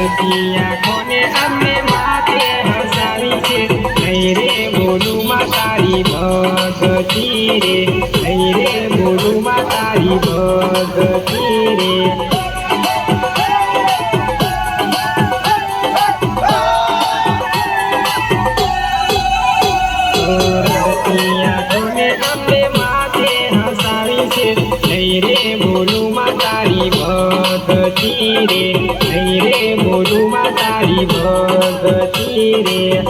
બધી આંખોને અમે માથે હસાવી છે. નહીં તારી ભગતી રે. નહીં રે તારી ભગતી નહીં રે બોલુમાં તારી ભગતી રે નહીં રે બોલુમાં તારી ભગતી રે.